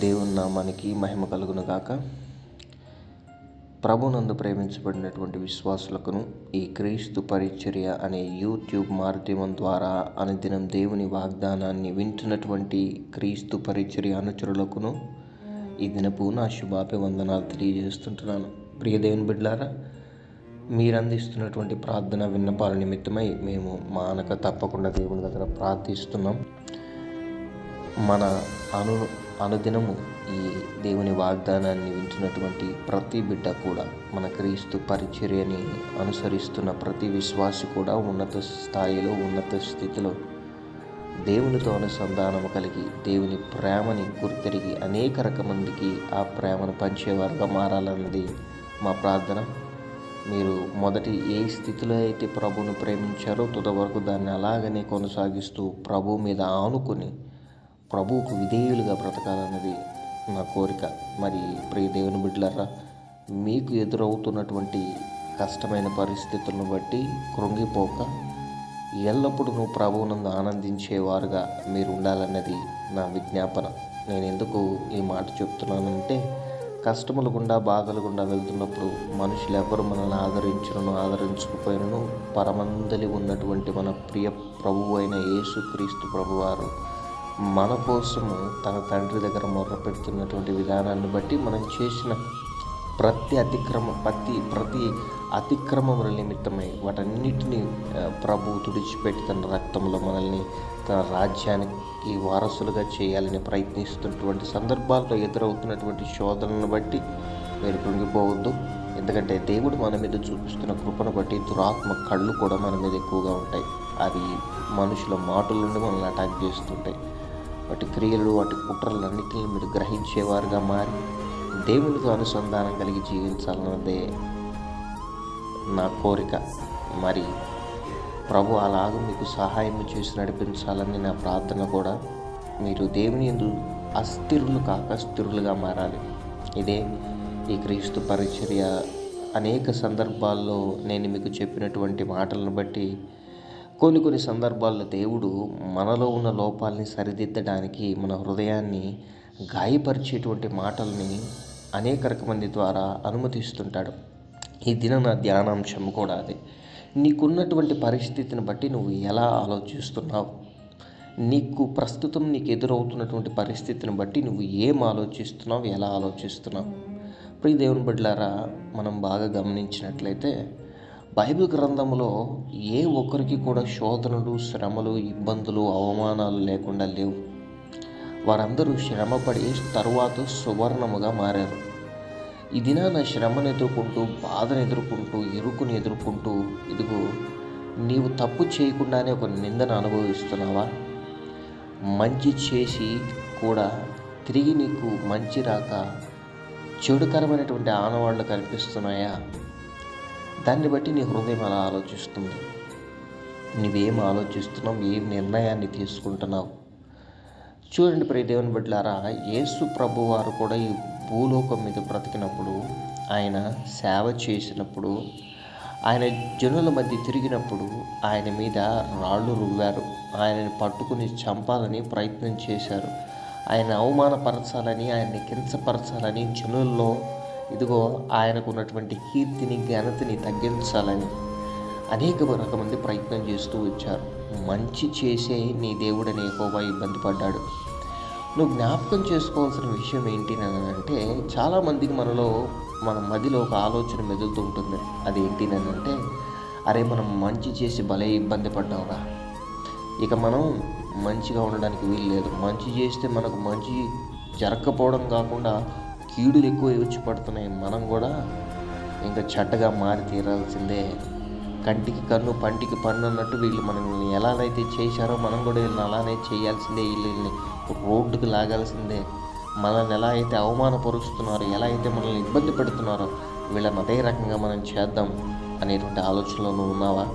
దేవుని నామానికి మహిమ కలుగును గాక. ప్రభునందు ప్రేమించబడినటువంటి విశ్వాసులకును ఈ క్రీస్తు పరిచర్య అనే యూట్యూబ్ మాధ్యమం ద్వారా అనుదినం దేవుని వాగ్దానాన్ని వింటున్నటువంటి క్రీస్తు పరిచర్య అనుచరులకును ఈ దినపు నా శుభాభివందనాలు తెలియజేస్తుంటున్నాను. ప్రియ దేవుని బిడ్లారా మీరు అందిస్తున్నటువంటి ప్రార్థన విన్నపాల నిమిత్తమై మేము మానక తప్పకుండా దేవుని దగ్గర ప్రార్థిస్తున్నాం. మన అను అనుదినము ఈ దేవుని వాగ్దానాన్ని వింటున్నటువంటి ప్రతి బిడ్డ కూడా మన క్రీస్తు పరిచర్యని అనుసరిస్తున్న ప్రతి విశ్వాసి కూడా ఉన్నత స్థాయిలో ఉన్నత స్థితిలో దేవునితో అనుసంధానము కలిగి దేవుని ప్రేమని గుర్తెరిగి అనేక రకమందికి ఆ ప్రేమను పంచేవారుగా మారాలన్నది మా ప్రార్థన. మీరు మొదటి ఏ స్థితిలో అయితే ప్రభువును ప్రేమించారో తుద వరకు దాన్ని అలాగనే కొనసాగిస్తూ ప్రభు మీద ఆనుకొని ప్రభువుకు విధేయులుగా బ్రతకాలన్నది నా కోరిక. మరి ప్రియ దేవుని బిడ్డలరా మీకు ఎదురవుతున్నటువంటి కష్టమైన పరిస్థితులను బట్టి కృంగిపోక ఎల్లప్పుడూ నువ్వు ప్రభువునందు ఆనందించేవారుగా మీరు ఉండాలన్నది నా విజ్ఞాపన. నేను ఎందుకు ఈ మాట చెప్తున్నానంటే కష్టములు గుండా బాధలు గుండా వెళ్తున్నప్పుడు మనుషులు ఎవరు మనల్ని ఆదరించను ఆదరించకపోయినను పరమందలి ఉన్నటువంటి మన ప్రియ ప్రభువు అయిన యేసుక్రీస్తు ప్రభువారు మన కోసము తన తండ్రి దగ్గర మొర్ర పెడుతున్నటువంటి విధానాన్ని బట్టి మనం చేసిన ప్రతి అతిక్రమం ప్రతి ప్రతి అతిక్రమముల నిమిత్తమై వాటన్నిటిని ప్రభు తుడిచిపెట్టి తన రక్తంలో మనల్ని తన రాజ్యానికి వారసులుగా చేయాలని ప్రయత్నిస్తున్నటువంటి సందర్భాల్లో ఎదురవుతున్నటువంటి శోధనను బట్టి మీరు కృంగిపోవద్దు. ఎందుకంటే దేవుడు మన మీద చూపిస్తున్న కృపను బట్టి దురాత్మ కళ్ళు కూడా మన మీద ఎక్కువగా ఉంటాయి. అవి మనుషుల మాటల నుండి మనల్ని అటాక్ చేస్తుంటాయి. వాటి క్రియలు వాటి కుట్రలన్నింటినీ మీరు గ్రహించేవారుగా మారి దేవునితో అనుసంధానం కలిగి జీవించాలన్నదే నా కోరిక. మరి ప్రభు అలాగ మీకు సహాయం చేసి నడిపించాలని నా ప్రార్థన కూడా మీరు దేవుని ఎందు అస్థిరులు కాక స్థిరులుగా మారాలి. ఇదే ఈ క్రీస్తు పరిచర్య అనేక సందర్భాల్లో నేను మీకు చెప్పినటువంటి మాటలను బట్టి కొన్ని కొన్ని సందర్భాల్లో దేవుడు మనలో ఉన్న లోపాలని సరిదిద్దడానికి మన హృదయాన్ని గాయపరిచేటువంటి మాటల్ని అనేక రకమంది ద్వారా అనుమతిస్తుంటాడు. ఈ దిన నా ధ్యానాంశం కూడా అదే. నీకున్నటువంటి పరిస్థితిని బట్టి నువ్వు ఎలా ఆలోచిస్తున్నావు? నీకు ప్రస్తుతం నీకు ఎదురవుతున్నటువంటి పరిస్థితిని బట్టి నువ్వు ఏం ఆలోచిస్తున్నావు? ఎలా ఆలోచిస్తున్నావు? ప్రియ దేవుని బిడ్డలారా మనం బాగా గమనించినట్లయితే బైబిల్ గ్రంథంలో ఏ ఒక్కరికి కూడా శోధనలు శ్రమలు ఇబ్బందులు అవమానాలు లేకుండా లేవు. వారందరూ శ్రమపడి తరువాత సువర్ణముగా మారారు. ఈ దినాన శ్రమను ఎదుర్కొంటూ బాధను ఎదుర్కొంటూ ఇరుకుని ఎదుర్కొంటూ ఇదిగో నీవు తప్పు చేయకుండానే ఒక నిందను అనుభవిస్తున్నావా? మంచి చేసి కూడా తిరిగి నీకు మంచి రాక చెడుకరమైనటువంటి ఆనవాళ్ళు కనిపిస్తున్నాయా? దాన్ని బట్టి నీ హృదయం అలా ఆలోచిస్తుంది. నువ్వేం ఆలోచిస్తున్నావు? ఏం నిర్ణయాన్ని తీసుకుంటున్నావు? చూడండి ప్రియ దేవుని బిడ్డలారా యేసు ప్రభు వారు కూడా ఈ భూలోకం మీద బ్రతికినప్పుడు ఆయన సేవ చేసినప్పుడు ఆయన జనుల మధ్య తిరిగినప్పుడు ఆయన మీద రాళ్ళు రువ్వారు. ఆయనని పట్టుకుని చంపాలని ప్రయత్నం చేశారు. ఆయన అవమానపరచాలని ఆయన్ని కించపరచాలని జనుల్లో ఇదిగో ఆయనకు ఉన్నటువంటి కీర్తిని ఘనతని తగ్గించాలని అనేక రకమంది ప్రయత్నం చేస్తూ వచ్చారు. మంచి చేసే నీ దేవుడని ఎక్కువగా ఇబ్బంది పడ్డాడు. నువ్వు జ్ఞాపకం చేసుకోవాల్సిన విషయం ఏంటి అని అంటే చాలామందికి మనలో మన మదిలో ఒక ఆలోచన మెదులుతూ ఉంటుంది. అది ఏంటి అంటే అరే మనం మంచి చేసి భలే ఇబ్బంది పడ్డావురా. ఇక మనం మంచిగా ఉండడానికి వీలు లేదు మంచి చేస్తే మనకు మంచి జరగకపోవడం కాకుండా కీడులు ఎక్కువ వచ్చి పడుతున్నాయి. మనం కూడా ఇంకా చెడ్డగా మారి తీరాల్సిందే. కంటికి కన్ను పంటికి పన్ను అన్నట్టు వీళ్ళు మనల్ని ఎలానైతే చేశారో మనం కూడా వీళ్ళని అలానే చేయాల్సిందే. వీళ్ళని రోడ్డుకు లాగాల్సిందే. మనల్ని ఎలా అయితే అవమానపరుస్తున్నారో ఎలా అయితే మనల్ని ఇబ్బంది పెడుతున్నారో వీళ్ళని అదే రకంగా మనం చేద్దాం అనేటువంటి ఆలోచనలో నువ్వు ఉన్నావా?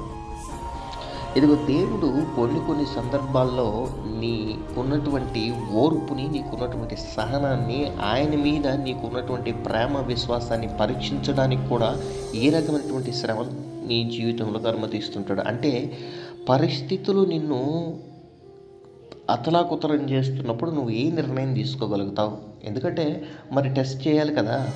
ఇదిగో దేవుడు కొన్ని కొన్ని సందర్భాల్లో నీకున్నటువంటి ఓర్పుని నీకున్నటువంటి సహనాన్ని ఆయన మీద నీకున్నటువంటి ప్రేమ విశ్వాసాన్ని పరీక్షించడానికి కూడా ఏ రకమైనటువంటి శ్రమ నీ జీవితంలో అనుమతిస్తుంటాడు అంటే పరిస్థితులు నిన్ను అతలాకుతలం చేస్తున్నప్పుడు నువ్వు ఏ నిర్ణయం తీసుకోగలుగుతావు? ఎందుకంటే మరి టెస్ట్ చేయాలి కదా.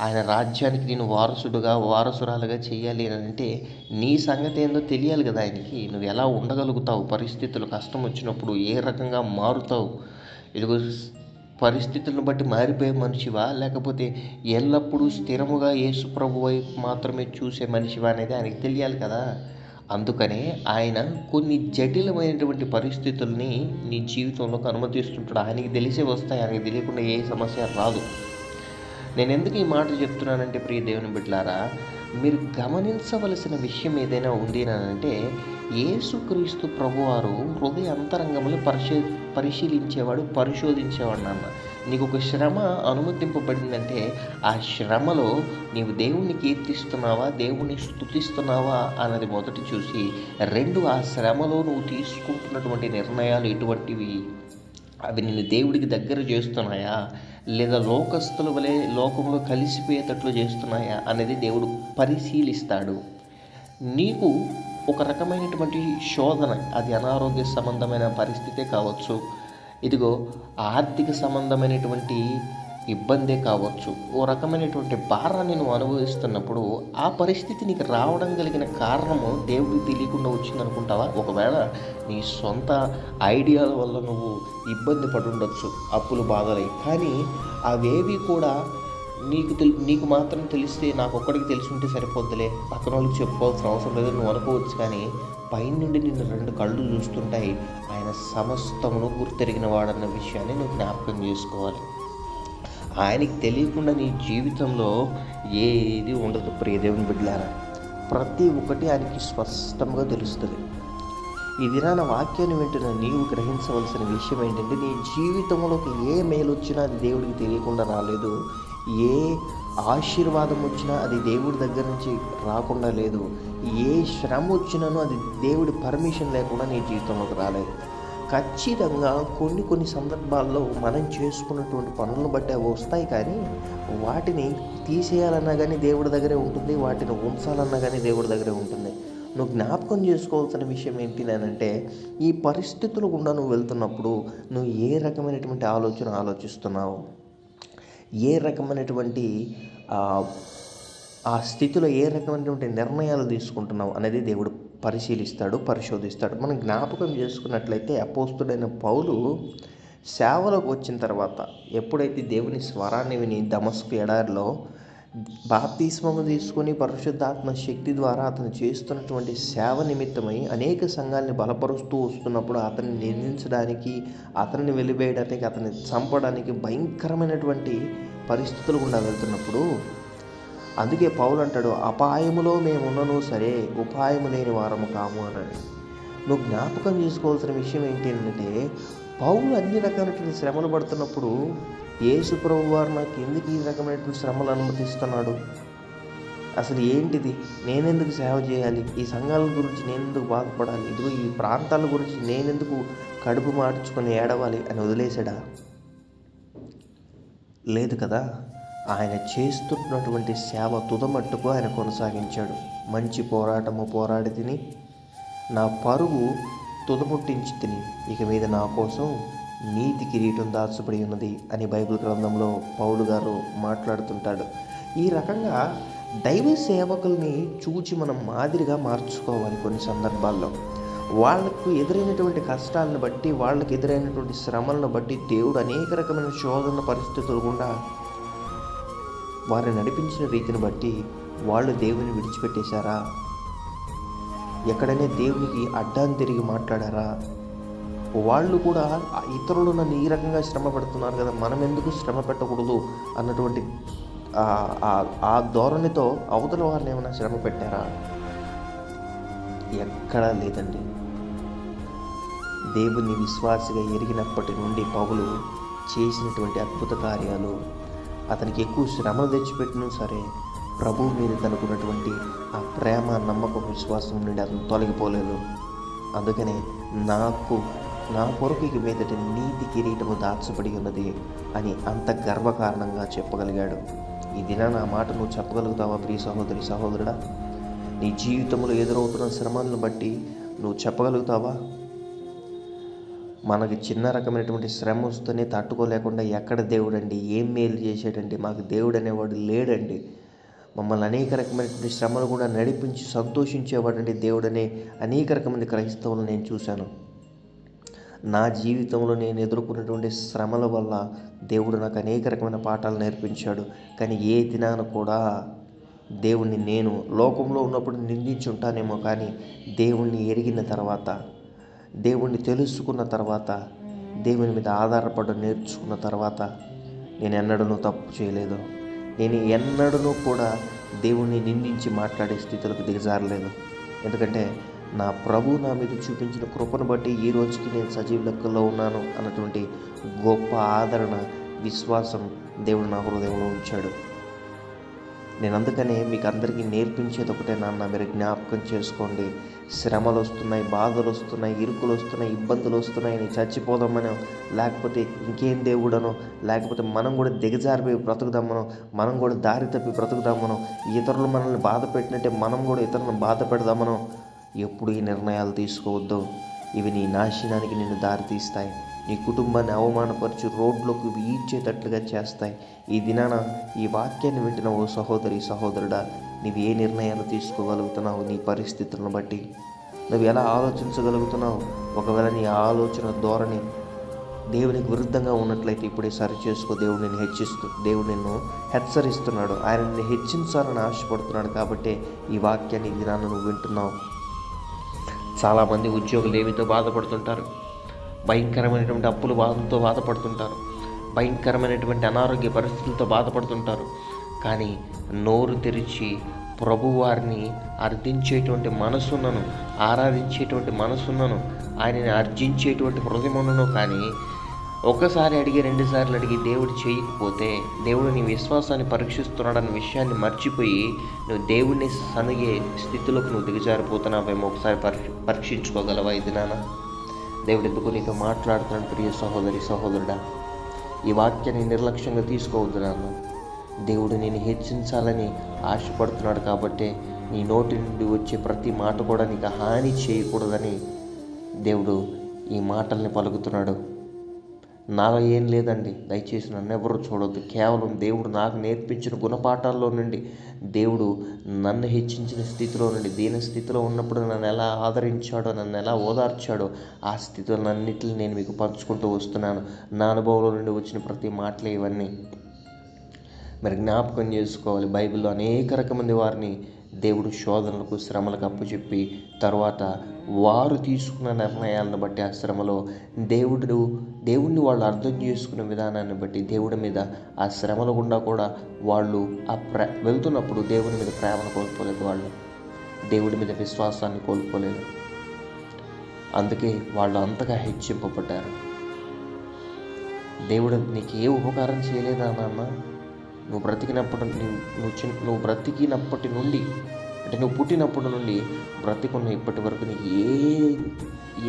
ఆయన రాజ్యానికి నేను వారసుడుగా వారసురాలుగా చేయాలి అని అంటే నీ సంగతి ఏందో తెలియాలి కదా ఆయనకి. నువ్వు ఎలా ఉండగలుగుతావు? పరిస్థితులు కష్టం వచ్చినప్పుడు ఏ రకంగా మారుతావు? ఇదిగో పరిస్థితులను బట్టి మారిపోయే మనిషివా? లేకపోతే ఎల్లప్పుడూ స్థిరముగా యేసు ప్రభు వైపు మాత్రమే చూసే మనిషివా అనేది ఆయనకి తెలియాలి కదా. అందుకనే ఆయన కొన్ని జటిలమైనటువంటి పరిస్థితుల్ని నీ జీవితంలోకి అనుమతిస్తుంటాడు. ఆయనకి తెలిసే వస్తాయి. ఆయనకి తెలియకుండా ఏ సమస్య రాదు. నేను ఎందుకు ఈ మాట చెప్తున్నానంటే ప్రియ దేవుని బిడ్డలారా మీరు గమనించవలసిన విషయం ఏదైనా ఉంది అంటే యేసుక్రీస్తు ప్రభువారు హృదయ అంతరంగంలో పరిశీ పరిశీలించేవాడు పరిశోధించేవాడు నాన్న. నీకు ఒక శ్రమ అనుమతింపబడిందంటే ఆ శ్రమలో నీవు దేవుణ్ణి కీర్తిస్తున్నావా దేవుణ్ణి స్థుతిస్తున్నావా అన్నది మొదటి చూసి రెండు ఆ శ్రమలో నువ్వు తీసుకుంటున్నటువంటి నిర్ణయాలు ఎటువంటివి? అవి నిన్ను దేవుడికి దగ్గర చేస్తున్నాయా? లేదా లోకస్తుల వలె లోకంలో కలిసిపోయేటట్లు చేస్తున్నాయా అనేది దేవుడు పరిశీలిస్తాడు. నీకు ఒక రకమైనటువంటి శోధన అది అనారోగ్య సంబంధమైన పరిస్థితే కావచ్చు. ఇదిగో ఆర్థిక సంబంధమైనటువంటి ఇబ్బందే కావచ్చు. ఓ రకమైనటువంటి భారాన్ని నువ్వు అనుభవిస్తున్నప్పుడు ఆ పరిస్థితి నీకు రావడం కలిగిన కారణము దేవుడికి తెలియకుండా వచ్చిందనుకుంటావా? ఒకవేళ నీ సొంత ఐడియాల వల్ల నువ్వు ఇబ్బంది పడుండొచ్చు అప్పులు బాధలై. కానీ అవేవి కూడా నీకు తెలి నీకు మాత్రం తెలిస్తే నాకు ఒక్కడికి తెలిసి ఉంటే సరిపోద్దులే. పక్కన వాళ్ళకి చెప్పుకోవాల్సిన అవసరం లేదు నువ్వు అనుకోవచ్చు కానీ పైనుండి నిన్ను రెండు కళ్ళు చూస్తుంటాయి. ఆయన సమస్తమును గుర్తెరిగిన వాడన్న విషయాన్ని నువ్వు జ్ఞాపకం చేసుకోవాలి. ఆయనకి తెలియకుండా నీ జీవితంలో ఏది ఉండదు. ప్రియదేవుని బిడ్డలారా ప్రతి ఒక్కటి ఆయనకి స్పష్టంగా తెలుస్తుంది. ఈ దినాన వాక్యాన్ని వింటున్న నీవు గ్రహించవలసిన విషయం ఏంటంటే నీ జీవితంలోకి ఏ మేలు వచ్చినా అది దేవుడికి తెలియకుండా రాలేదు. ఏ ఆశీర్వాదం వచ్చినా అది దేవుడి దగ్గర నుంచి రాకుండా లేదు. ఏ శ్రమ వచ్చినానో అది దేవుడి పర్మిషన్ లేకుండా నీ జీవితంలోకి రాలేదు. ఖచ్చితంగా కొన్ని కొన్ని సందర్భాల్లో మనం చేసుకున్నటువంటి పనులను బట్టి అవి వస్తాయి కానీ వాటిని తీసేయాలన్నా కానీ దేవుడి దగ్గరే ఉంటుంది వాటిని ఉంచాలన్నా కానీ దేవుడి దగ్గరే ఉంటుంది. నువ్వు జ్ఞాపకం చేసుకోవాల్సిన విషయం ఏంటి అంటే ఈ పరిస్థితులు గుండా నువ్వు వెళ్తున్నప్పుడు నువ్వు ఏ రకమైనటువంటి ఆలోచన ఆలోచిస్తున్నావు? ఏ రకమైనటువంటి ఆ స్థితిలో ఏ రకమైనటువంటి నిర్ణయాలు తీసుకుంటున్నావు అనేది దేవుడు పరిశీలిస్తాడు పరిశోధిస్తాడు. మనం జ్ఞాపకం చేసుకున్నట్లయితే అపోస్తుడైన పౌలు సేవలకు వచ్చిన తర్వాత ఎప్పుడైతే దేవుని స్వరాన్ని విని దమస్కు ఎడారిలో బాప్తిస్మము తీసుకొని పరిశుద్ధాత్మ శక్తి ద్వారా అతను చేస్తున్నటువంటి సేవ నిమిత్తమై అనేక సంఘాలని బలపరుస్తూ వస్తున్నప్పుడు అతన్ని నిందించడానికి అతన్ని వెలివేయడానికి అతన్ని చంపడానికి భయంకరమైనటువంటి పరిస్థితులు గుండా వెళ్తున్నప్పుడు అందుకే పౌలు అంటాడు అపాయములో మేమున్నను సరే ఉపాయము లేని వారము కాము అని నువ్వు జ్ఞాపకం చేసుకోవాల్సిన విషయం ఏంటి అంటే పౌలు అన్ని రకాలైన శ్రమలు పడుతున్నప్పుడు యేసు ప్రభు వారు నాకు ఎందుకు ఈ రకమైనటువంటి శ్రమలు అనుమతిస్తున్నాడు? అసలు ఏంటిది? నేనెందుకు సేవ చేయాలి? ఈ సంఘాల గురించి నేనెందుకు బాధపడాలి? ఇదిగో ఈ ప్రాంతాల గురించి నేనెందుకు కడుపు మార్చుకొని ఏడవాలి అని వదిలేసాడా లేదు కదా? ఆయన చేస్తున్నటువంటి సేవ తుదమట్టుకు ఆయన కొనసాగించాడు. మంచి పోరాటము పోరాడి తిని నా పరుగు తుదముట్టించి తిని ఇక మీద నా కోసం నీతి కిరీటం దాచబడి ఉన్నది అని బైబిల్ గ్రంథంలో పౌలు గారు మాట్లాడుతుంటాడు. ఈ రకంగా దైవ సేవకుల్ని చూచి మనం మాదిరిగా మార్చుకోవాలి కొన్ని సందర్భాల్లో. వాళ్ళకు ఎదురైనటువంటి కష్టాలను బట్టి వాళ్ళకి ఎదురైనటువంటి శ్రమలను బట్టి దేవుడు అనేక రకమైన శోధన పరిస్థితులు గుండా వారిని నడిపించిన రీతిని బట్టి వాళ్ళు దేవుని విడిచిపెట్టేశారా? ఎక్కడైనా దేవునికి అడ్డాన్ని తిరిగి మాట్లాడారా? వాళ్ళు కూడా ఇతరులు నన్ను ఈ రకంగా శ్రమ పెడుతున్నారు కదా మనం ఎందుకు శ్రమ పెట్టకూడదు అన్నటువంటి ఆ ధోరణితో అవతల వారిని ఏమైనా శ్రమ పెట్టారా? ఎక్కడా లేదండి. దేవుని విశ్వాసగా ఎరిగినప్పటి నుండి పౌలు చేసినటువంటి అద్భుత కార్యాలు అతనికి ఎక్కువ శ్రమలు తెచ్చిపెట్టినా సరే ప్రభు మీద తనకున్నటువంటి ఆ ప్రేమ నమ్మకం విశ్వాసం నుండి అతను తొలగిపోలేదు. అందుకనే నాకు నా కొరకు మీదటి నీతి కిరీటము దాచబడి ఉన్నది అని అంత గర్వకారణంగా చెప్పగలిగాడు. ఈ దిన నా మాట నువ్వు చెప్పగలుగుతావా ప్రియ సహోదరి సహోదరుడా? నీ జీవితంలో ఎదురవుతున్న శ్రమలను బట్టి నువ్వు చెప్పగలుగుతావా? మనకి చిన్న రకమైనటువంటి శ్రమ వస్తేనే తట్టుకోలేకుండా ఎక్కడ దేవుడండి ఏం మేలు చేసేటండి మాకు దేవుడు అనేవాడు లేడండి. మమ్మల్ని అనేక రకమైనటువంటి శ్రమలు కూడా నడిపించి సంతోషించేవాడండి దేవుడనే అనేక రకమైన క్రైస్తవులు నేను చూశాను. నా జీవితంలో నేను ఎదుర్కొన్నటువంటి శ్రమల వల్ల దేవుడు నాకు అనేక రకమైన పాఠాలు నేర్పించాడు. కానీ ఏ దినాన కూడా దేవుణ్ణి నేను లోకంలో ఉన్నప్పుడు నిందించి ఉంటానేమో కానీ దేవుణ్ణి ఎరిగిన తర్వాత దేవుణ్ణి తెలుసుకున్న తర్వాత దేవుని మీద ఆధారపడ నేర్చుకున్న తర్వాత నేను ఎన్నడూ తప్పు చేయలేదు. నేను ఎన్నడూ కూడా దేవుణ్ణి నిందించి మాట్లాడే స్థితులకు దిగజారలేదు. ఎందుకంటే నా ప్రభు నా మీద చూపించిన కృపను బట్టి ఈ రోజుకి నేను సజీవ లెక్కల్లో ఉన్నాను అన్నటువంటి గొప్ప ఆదరణ విశ్వాసం దేవుడు నా హృదయంలో ఉంచాడు. నేను అందుకనే మీకు అందరికీ నేర్పించేది ఒకటే నాన్న మీరు జ్ఞాపకం చేసుకోండి. శ్రమలు వస్తున్నాయి బాధలు వస్తున్నాయి ఇరుకులు వస్తున్నాయి ఇబ్బందులు వస్తున్నాయి అని చచ్చిపోదామనో లేకపోతే ఇంకేం దేవుడనో లేకపోతే మనం కూడా దిగజారిపోయి బ్రతుకుదామనో మనం కూడా దారి తప్పి బ్రతుకుదామనో ఇతరులు మనల్ని బాధ పెట్టినట్టే మనం కూడా ఇతరులను బాధ పెడదామనో ఎప్పుడు ఈ నిర్ణయాలు తీసుకోవద్దు. ఇవి నీ నాశనానికి నిన్ను దారి తీస్తాయి నీ కుటుంబాన్ని అవమానపరిచి రోడ్లోకి ఈడ్చేటట్లుగా చేస్తాయి. ఈ దినాన ఈ వాక్యాన్ని వింటున్న ఓ సహోదరి సహోదరుడా నీవు ఏ నిర్ణయాలు తీసుకోగలుగుతున్నావు? నీ పరిస్థితులను బట్టి. నువ్వు ఎలా ఆలోచించగలుగుతున్నావు? ఒకవేళ నీ ఆలోచన ధోరణి దేవునికి విరుద్ధంగా ఉన్నట్లయితే ఇప్పుడే సరి చేసుకో. దేవుడు నిన్ను హెచ్చిస్తూ దేవుడు నిన్ను హెచ్చరిస్తున్నాడు. ఆయన నిన్ను హెచ్చించాలని ఆశపడుతున్నాడు కాబట్టి ఈ వాక్యాన్ని దినాన్ని నువ్వు వింటున్నావు. చాలామంది ఉద్యోగులు ఏమితో బాధపడుతుంటారు? భయంకరమైనటువంటి అప్పులు బాధలతో బాధపడుతుంటారు. భయంకరమైనటువంటి అనారోగ్య పరిస్థితులతో బాధపడుతుంటారు. కానీ నోరు తెరిచి ప్రభువారిని అర్థించేటువంటి మనసున్నను ఆరాధించేటువంటి మనసున్నను ఆయనని అర్జించేటువంటి హృదయమున్నను కానీ ఒకసారి అడిగి రెండుసార్లు అడిగి దేవుడు చేయకపోతే దేవుడు నీ విశ్వాసాన్ని పరీక్షిస్తున్నాడన్న విషయాన్ని మర్చిపోయి నువ్వు దేవుడిని సనిగే స్థితిలోకి నువ్వు దిగజారిపోతున్నావేమో ఒకసారి పరీక్ష పరీక్షించుకోగలవా ఇది నానా దేవుడు ఎందుకు నీతో మాట్లాడుతున్నాడు ప్రియ సహోదరి సహోదరుడా? ఈ వాక్యాన్ని నిర్లక్ష్యంగా తీసుకోవద్దు నాన్న. దేవుడు నేను హెచ్చించాలని ఆశపడుతున్నాడు కాబట్టి నీ నోటి నుండి వచ్చే ప్రతి మాట కూడా నీకు హాని చేయకూడదని దేవుడు ఈ మాటల్ని పలుకుతున్నాడు. నాలో ఏం లేదండి. దయచేసి నన్ను ఎవరు చూడొద్దు. కేవలం దేవుడు నాకు నేర్పించిన గుణపాఠాల్లో నుండి దేవుడు నన్ను హెచ్చించిన స్థితిలో నుండి దీని స్థితిలో ఉన్నప్పుడు నన్ను ఎలా ఆదరించాడో నన్ను ఎలా ఓదార్చాడో ఆ స్థితులన్నింటిని నేను మీకు పంచుకుంటూ వస్తున్నాను. నా అనుభవంలో నుండి వచ్చిన ప్రతి మాటలే ఇవన్నీ. మరి జ్ఞాపకం చేసుకోవాలి. బైబిల్లో అనేక రకమంది వారిని దేవుడు శోధనలకు శ్రమలకు అప్పుచెప్పి తర్వాత వారు తీసుకున్న నిర్ణయాలను బట్టి ఆ శ్రమలో దేవుడు దేవుణ్ణి వాళ్ళు అర్థం చేసుకునే విధానాన్ని బట్టి దేవుడి మీద ఆ శ్రమల గుండా కూడా వాళ్ళు ఆ ప్ర వెళ్తున్నప్పుడు దేవుని మీద ప్రేమను కోల్పోలేదు వాళ్ళు. దేవుడి మీద విశ్వాసాన్ని కోల్పోలేదు. అందుకే వాళ్ళు అంతగా హెచ్చింపబడ్డారు. దేవుడు నీకు ఏ ఉపకారం చేయలేదా నాన్న? నువ్వు బ్రతికినప్పటి నువ్వు చిన్న నువ్వు బ్రతికినప్పటి నుండి అంటే నువ్వు పుట్టినప్పటి నుండి బ్రతికున్న ఇప్పటి వరకు నీకు ఏ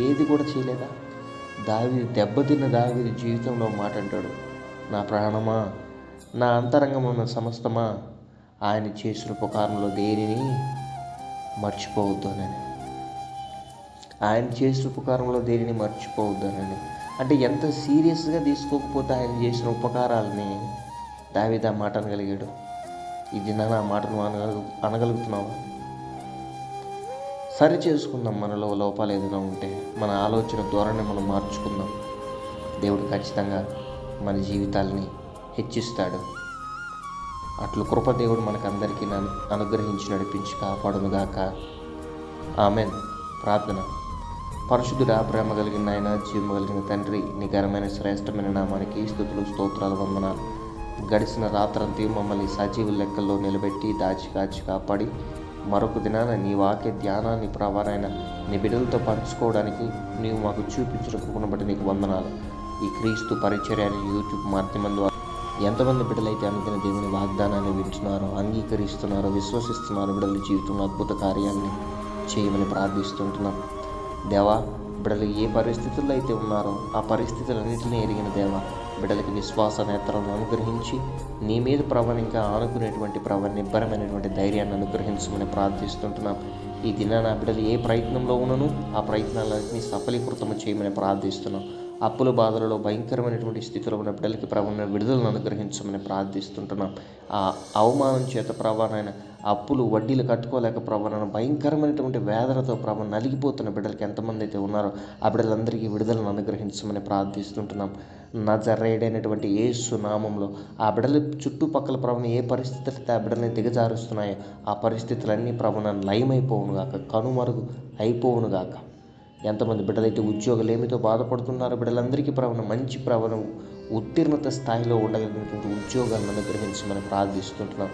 ఏది కూడా చేయలేదా? దావి దెబ్బతిన్న దావిది జీవితంలో మాట అంటాడు. నా ప్రాణమా నా అంతరంగం ఉన్న సమస్తమా ఆయన చేసిన ఉపకారంలో దేనిని మర్చిపోవద్దునని. ఆయన చేసిన ఉపకారంలో దేనిని మర్చిపోవద్దునని. అంటే ఎంత సీరియస్గా తీసుకోకపోతే ఆయన చేసిన ఉపకారాలని దావిద మాట అనగలిగాడు ఇది నా మాటను అనగలు అనగలుగుతున్నావా? సరి చేసుకుందాం మనలో లోపాలు ఏదైనా ఉంటే మన ఆలోచన ధోరణి మనం మార్చుకుందాం. దేవుడు ఖచ్చితంగా మన జీవితాలని హెచ్చిస్తాడు. అట్లు కృప దేవుడు మనకందరికీ అనుగ్రహించి నడిపించి కాపాడునుగాక. ఆమెన్. ప్రార్థన. పరిశుద్ధుడా ప్రేమ కలిగిన ఆయన జీవం కలిగిన తండ్రి నికరమైన శ్రేష్టమైన నామానికి స్థుతులు స్తోత్రాలు వందనాలు. గడిచిన రాత్రంతా మమ్మల్ని సజీవ లెక్కల్లో నిలబెట్టి దాచి కాచి కాపాడి మరొక దినాన నీ వాక్య ధ్యానాన్ని ప్రవారైన నీ బిడ్డలతో పంచుకోవడానికి నీవు మాకు చూపించిన కృపను నీకు వందనాలు. ఈ క్రీస్తు పరిచర్యని యూట్యూబ్ మాధ్యమం ద్వారా ఎంతమంది బిడ్డలైతే అనుకున్న దేవుని వాగ్దానాన్ని వింటున్నారో అంగీకరిస్తున్నారో విశ్వసిస్తున్నారో బిడ్డల జీవితంలో అద్భుత కార్యాన్ని చేయమని ప్రార్థిస్తుంటున్నాం. దేవా బిడ్డలు ఏ పరిస్థితుల్లో అయితే ఉన్నారో ఆ పరిస్థితులన్నింటినీ ఎరిగిన దేవా బిడ్డలకి విశ్వాస నేత్రాలను అనుగ్రహించి నీ మీద ప్రభను ఇంకా ఆనుకునేటువంటి ప్రవణ నిబ్బరమైనటువంటి ధైర్యాన్ని అనుగ్రహించమని ప్రార్థిస్తుంటున్నాం. ఈ దినాన బిడ్డలు ఏ ప్రయత్నంలో ఉన్నను ఆ ప్రయత్నాలన్నీ సఫలీకృతం చేయమని ప్రార్థిస్తున్నాం. అప్పుల బాధలలో భయంకరమైనటువంటి స్థితిలో ఉన్న బిడ్డలకి ప్రభావ విడుదలను అనుగ్రహించమని ప్రార్థిస్తుంటున్నాం. ఆ అవమానం చేత ప్రభావైన అప్పులు వడ్డీలు కట్టుకోలేక ప్రభావం భయంకరమైనటువంటి వేదనతో ప్రభావం నలిగిపోతున్న బిడ్డలకి ఎంతమంది అయితే ఉన్నారో ఆ బిడ్డలందరికీ విడుదలను అనుగ్రహించమని ప్రార్థిస్తుంటున్నాం. నజరేడైనటువంటి యేసు నామంలో ఆ బిడ్డల చుట్టుపక్కల ప్రభావం ఏ పరిస్థితులు ఆ బిడ్డల్ని దిగజారుస్తున్నాయో ఆ పరిస్థితులన్నీ ప్రభావం లయమైపోవునుగాక కనుమరుగు అయిపోవునుగాక ఎంతమంది బిడ్డలైతే ఉద్యోగలేమితో బాధపడుతున్నారో బిడ్డలందరికీ ప్రవణ మంచి ప్రవణ ఉత్తీర్ణత స్థాయిలో ఉండగలిగినటువంటి ఉద్యోగాలను అనుగ్రహించమని ప్రార్థిస్తుంటున్నాం.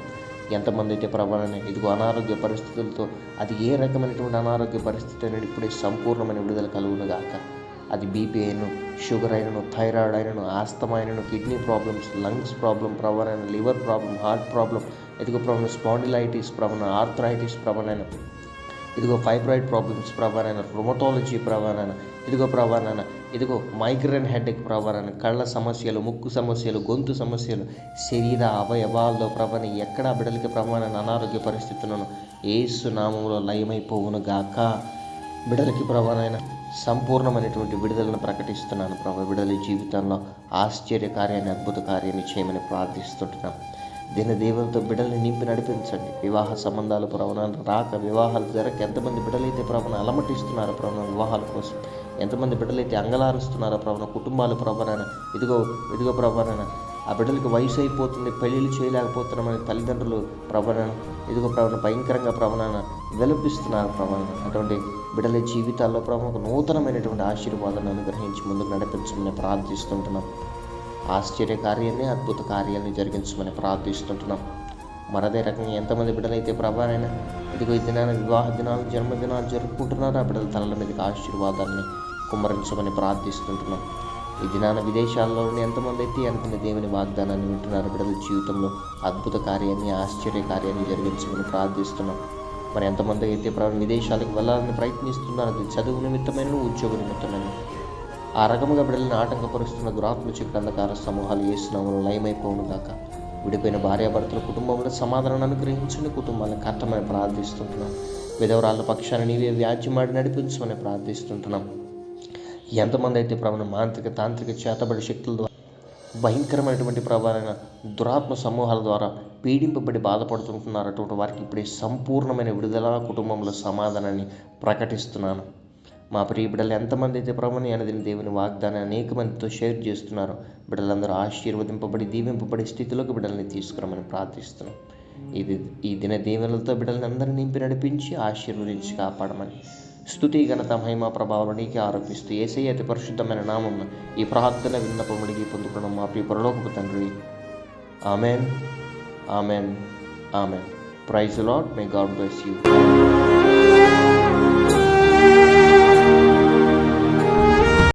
ఎంతమంది అయితే ప్రవణ ఇదిగో అనారోగ్య పరిస్థితులతో అది ఏ రకమైనటువంటి అనారోగ్య పరిస్థితి అనేది ఇప్పుడే సంపూర్ణమైన విడుదల కలుగును గాక. అది బీపీ అయినను షుగర్ అయినను థైరాయిడ్ అయినను ఆస్తమా అయినను కిడ్నీ ప్రాబ్లమ్స్ లంగ్స్ ప్రాబ్లం ప్రవణ లివర్ ప్రాబ్లం హార్ట్ ప్రాబ్లం ఇదిగో ప్రవణ స్పాండిలైటిస్ ప్రవణ ఆర్థరైటిస్ ప్రవణ ఇదిగో ఫైబ్రాయిడ్ ప్రాబ్లమ్స్ ప్రభానైనా రొమటాలజీ ప్రవణన ఇదిగో ప్రవణన ఇదిగో మైగ్రేన్ హెడ్ఏక్ ప్రవణన కళ్ళ సమస్యలు ముక్కు సమస్యలు గొంతు సమస్యలు శరీర అవయవాల్లో ప్రవణ ఎక్కడ బిడ్డలకి ప్రవణన అనారోగ్య పరిస్థితులను ఏసు నామంలో లయమైపోవును గాక బిడ్డలకి ప్రభానైనా సంపూర్ణమైనటువంటి విడుదలను ప్రకటిస్తున్నాను ప్రభా. బిడ్డల జీవితంలో ఆశ్చర్య కార్యాన్ని అద్భుత కార్యాన్ని చేయమని ప్రార్థిస్తుంటున్నాం. దీని దేవులతో బిడ్డల్ని నింపి నడిపించండి. వివాహ సంబంధాలు ప్రవణాలు రాక వివాహాలు జరగక ఎంతమంది బిడ్డలైతే ప్రవణ అలమటిస్తున్నారో ప్రవణ వివాహాల కోసం ఎంతమంది బిడ్డలైతే అంగలారుస్తున్నారో ప్రవణ కుటుంబాలు ప్రవణన ఇదిగో ఇదిగో ప్రవణన ఆ బిడ్డలకి వయసు అయిపోతుంది పెళ్ళిళ్ళు చేయలేకపోతున్నామని తల్లిదండ్రులు ప్రవణన ఇదిగో ప్రవణ భయంకరంగా ప్రవణన విలపిస్తున్నారు ప్రవణ అటువంటి బిడ్డల జీవితాల్లో ప్రభు ఒక నూతనమైనటువంటి ఆశీర్వాదాన్ని అనుగ్రహించి ముందుకు నడిపించమని ప్రార్థిస్తుంటున్నాం. ఆశ్చర్య కార్యాన్ని అద్భుత కార్యాలని జరిగించమని ప్రార్థిస్తుంటున్నాం. మరదే రకంగా ఎంతమంది బిడ్డలైతే ప్రభానైనా ఇదిగో ఈ దినాన వివాహ దినాలు జన్మదినాలు జరుపుకుంటున్నారో ఆ బిడ్డల తలల మీదకి ఆశీర్వాదాన్ని కుమ్మరించమని ప్రార్థిస్తుంటున్నాం. ఈ దినాన విదేశాల్లోనే ఎంతమంది అయితే ఎంతమంది దేవుని వాగ్దానాన్ని వింటున్నారు బిడ్డల జీవితంలో అద్భుత కార్యాన్ని ఆశ్చర్య కార్యాన్ని జరిగించమని ప్రార్థిస్తున్నాం. మరి ఎంతమంది అయితే విదేశాలకు వెళ్ళాలని ప్రయత్నిస్తున్నారు అది చదువు నిమిత్తమైన ఉద్యోగ నిమిత్తమైన ఆ రకముగా బిడ్డలను ఆటంకపరుస్తున్న దురాత్మ చీకటి సమూహాలు వేసినాములు లయమైపోవును గాక విడిపోయిన భార్యాభర్తల కుటుంబంలో సమాధానం అనుగ్రహించని కుటుంబాలను కట్టమని ప్రార్థిస్తుంటున్నాం. విధవరాళ్ళ పక్షాన్ని నీవే వ్యాజ్యమాడి నడిపించమని ప్రార్థిస్తుంటున్నాం. ఎంతమంది అయితే ప్రవణ మాంత్రిక తాంత్రిక చేతబడి శక్తుల ద్వారా భయంకరమైనటువంటి ప్రభావమైన దురాత్మ సమూహాల ద్వారా పీడింపబడి బాధపడుతుంటున్నారు అటువంటి వారికి ఇప్పుడే సంపూర్ణమైన విడుదల కుటుంబంలో సమాధానాన్ని ప్రకటిస్తున్నాను. మా ప్రియ బిడ్డలు ఎంతమంది అయితే ప్రభుని అనదిన దేవుని వాగ్దానాన్ని అనేక మందితో షేర్ చేస్తున్నారు బిడ్డలందరూ ఆశీర్వదింపబడి దీవింపబడి స్థితిలోకి బిడ్డల్ని తీసుకురమని ప్రార్థిస్తున్నాం. ఇది ఈ దిన దీవెనలతో బిడ్డలని అందరినీ నింపి నడిపించి ఆశీర్వదించి కాపాడమని స్థుతి ఘనత మహిమ ప్రభావం నీకే ఆరోపిస్తూ ఏసై అతి పరిశుద్ధమైన నామం ఈ ప్రార్థన విన్నపముడికి పొందుకున్న మా ప్రియ పరలోకపు తండ్రి. Amen. Amen. Amen. Praise Lord may God bless you.